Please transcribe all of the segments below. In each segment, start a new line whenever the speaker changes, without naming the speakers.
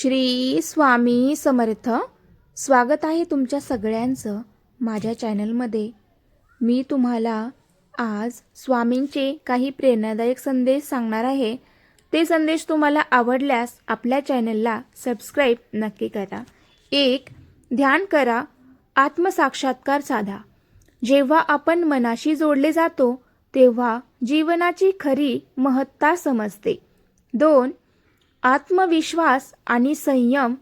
श्री स्वामी समर्थ. स्वागत आहे तुमच्या सगळ्यांचं माझ्या चॅनलमध्ये. मी तुम्हाला आज स्वामींचे काही प्रेरणादायक संदेश सांगणार आहे. ते संदेश तुम्हाला आवडल्यास आपल्या चॅनलला सबस्क्राईब नक्की करा. एक ध्यान करा आत्मसाक्षात्कार साधा. जेव्हा आपण मनाशी जोडले जातो तेव्हा जीवनाची खरी महत्ता समजते. दोन आत्मविश्वास आणि संयम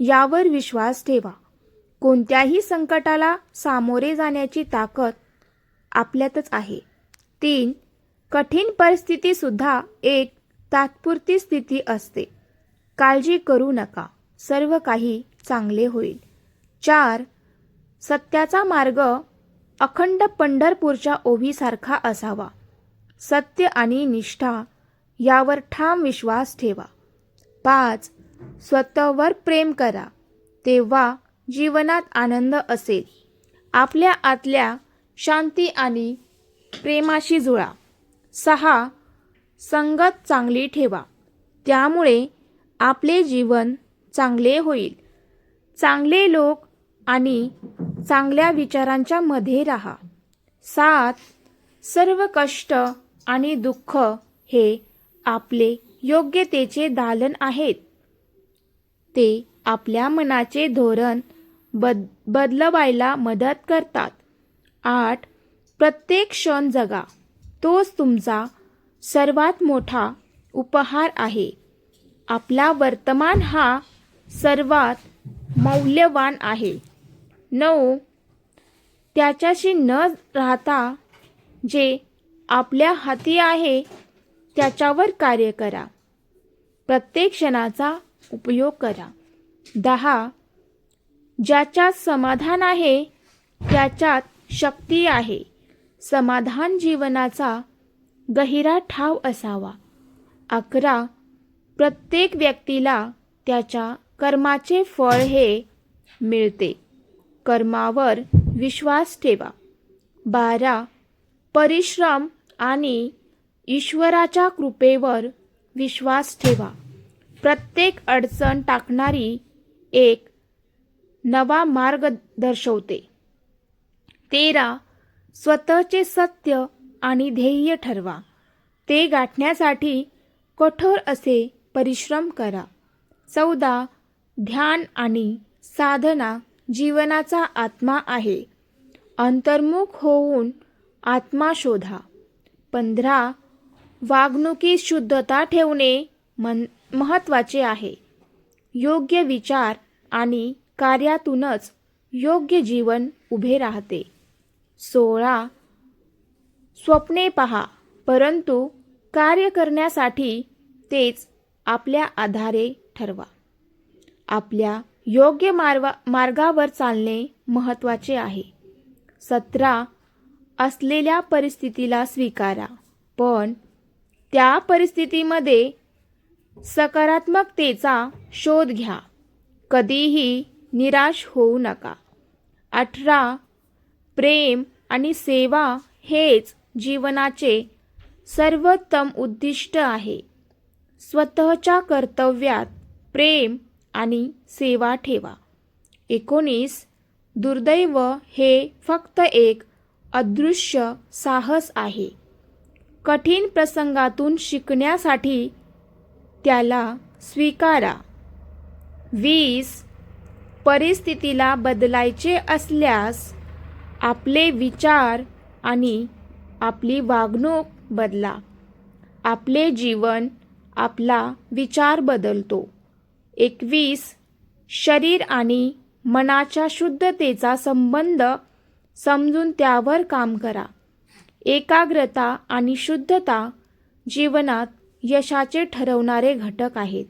यावर विश्वास ठेवा. कोणत्याही संकटाला सामोरे जाण्याची ताकद आपल्यातच आहे. तीन कठीण परिस्थितीसुद्धा एक तात्पुरती स्थिती असते. काळजी करू नका. सर्व काही चांगले होईल. चार सत्याचा मार्ग अखंड पंढरपूरच्या ओवीसारखा असावा. सत्य आणि निष्ठा यावर ठाम विश्वास ठेवा. पाच. स्वतःवर प्रेम करा. तेव्हा जीवनात आनंद असेल. आपल्या आतल्या शांती आणि प्रेमाशी जुळा. सहा. संगत चांगली ठेवा. त्यामुळे आपले जीवन चांगले होईल. चांगले लोक आणि चांगल्या विचारांच्या मध्ये राहा. सात. सर्व कष्ट आणि दुःख हे आपले योग्यतेचे दालन आहेत. ते आपल्या मनाचे धोरण बद बदलवायला मदत करतात. आठ प्रत्येक क्षण जगा. तोच तुमचा सर्वात मोठा उपहार आहे. आपला वर्तमान हा सर्वात मौल्यवान आहे. नऊ त्याच्याशी न राहता जे आपल्या हाती आहे त्याच्यावर कार्य करा. प्रत्येक क्षणाचा उपयोग करा. दहा ज्याच्यात समाधान आहे त्याच्यात शक्ती आहे. समाधान जीवनाचा गहिरा ठाव असावा. अकरा प्रत्येक व्यक्तीला त्याच्या कर्माचे फळ हे मिळते. कर्मावर विश्वास ठेवा. बारा परिश्रम आणि ईश्वराच्या कृपेवर विश्वास ठेवा. प्रत्येक अडचण टाकणारी एक नवा मार्ग दर्शवते. तेरा स्वतःचे सत्य आणि ध्येय ठरवा. ते गाठण्यासाठी कठोर असे परिश्रम करा. चौदा ध्यान आणि साधना जीवनाचा आत्मा आहे. अंतर्मुख होऊन आत्मा शोधा. पंधरा वागणुकीत शुद्धता ठेवणे मन महत्त्वाचे आहे. योग्य विचार आणि कार्यातूनच योग्य जीवन उभे राहते. सोळा. स्वप्ने पहा परंतु कार्य करण्यासाठी तेच आपल्या आधारे ठरवा. आपल्या योग्य मार्वा मार्गावर चालणे महत्त्वाचे आहे. सतरा. असलेल्या परिस्थितीला स्वीकारा पण त्या परिस्थितीमध्ये सकारात्मकतेचा शोध घ्या. कधीही निराश होऊ नका. अठरा प्रेम आणि सेवा हेच जीवनाचे सर्वोत्तम उद्दिष्ट आहे. स्वतःच्या कर्तव्यात प्रेम आणि सेवा ठेवा. एकोणीस दुर्दैव हे फक्त एक अदृश्य साहस आहे. कठीण प्रसंगातून शिकण्यासाठी त्याला स्वीकारा. वीस परिस्थितीला बदलायचे असल्यास आपले विचार आणि आपली वागणूक बदला. आपले जीवन आपला विचार बदलतो. एकवीस शरीर आणि मनाच्या शुद्धतेचा संबंध समजून त्यावर काम करा. एकाग्रता आणि शुद्धता जीवनात यशाचे ठरवणारे घटक आहेत.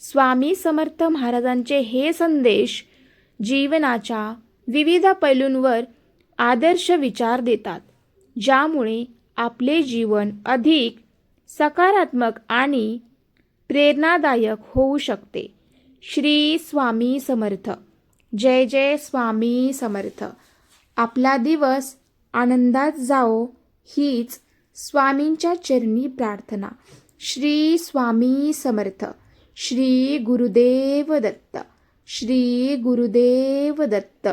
स्वामी समर्थ महाराजांचे हे संदेश जीवनाच्या विविध पैलूंवर आदर्श विचार देतात ज्यामुळे आपले जीवन अधिक सकारात्मक आणि प्रेरणादायक होऊ शकते. श्री स्वामी समर्थ. जय जय स्वामी समर्थ. आपला दिवस आनंदात जाओ हीच स्वामींच्या चरणी प्रार्थना. श्री स्वामी समर्थ. श्री गुरुदेव दत्त. श्री गुरुदेव दत्त.